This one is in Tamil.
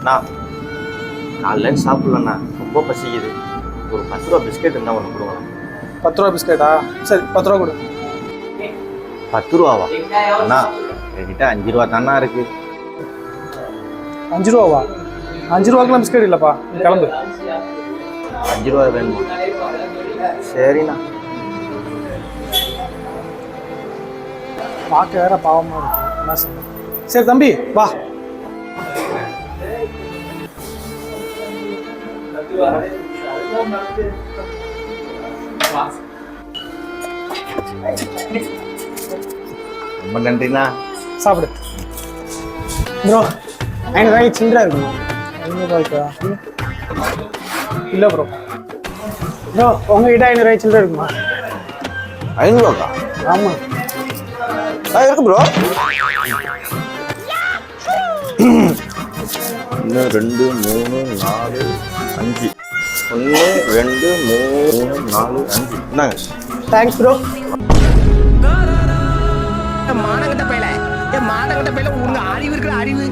அண்ணா காலைல சாப்பிடலண்ணா. ரொம்ப பசிக்குது. ஒரு பத்து ரூபா பிஸ்கெட் இருந்தால் ஒன்று கொடுங்கண்ணா பத்து ரூபா பிஸ்கெட்டா? சரி பத்து ரூபா கொடு. பத்து ரூபாவா? அண்ணா என்கிட்ட அஞ்சு ரூபா தானே இருக்கு. அஞ்சு ரூபாவா? அஞ்சு ரூபாக்கெல்லாம் பிஸ்கெட் இல்லைப்பா. நீ கிளம்பு. அஞ்சு ரூபா வேணுமா? சரிண்ணா. பார்க்க வேற பாவமா இருக்கு. என்ன சரி தம்பி வா. ரொம்ப நன்றிண்ணா. சாப்பிடு. ப்ரோ ஐநூறுரூவாய்க்கு சில்லற இருக்குமா ஐநூறுரூவாய்க்கா இல்லை ப்ரோ ப்ரோ உங்ககிட்ட ஐநூறுரூவாய்க்கு சில்லற இருக்குமா? ஐநூறுவாக்கா ஆமாம் ஆ இருக்கு ப்ரோ ஒன்று ரெண்டு மூணு நாலு அஞ்சு. ஒன்று ரெண்டு மூணு நாலு அஞ்சு. இந்தாங்க. தேங்க்ஸ் ப்ரோ மானங்கிட்ட பையல என் மானங்கிட்ட பையல உங்க அறிவு இருக்கிற அறிவு.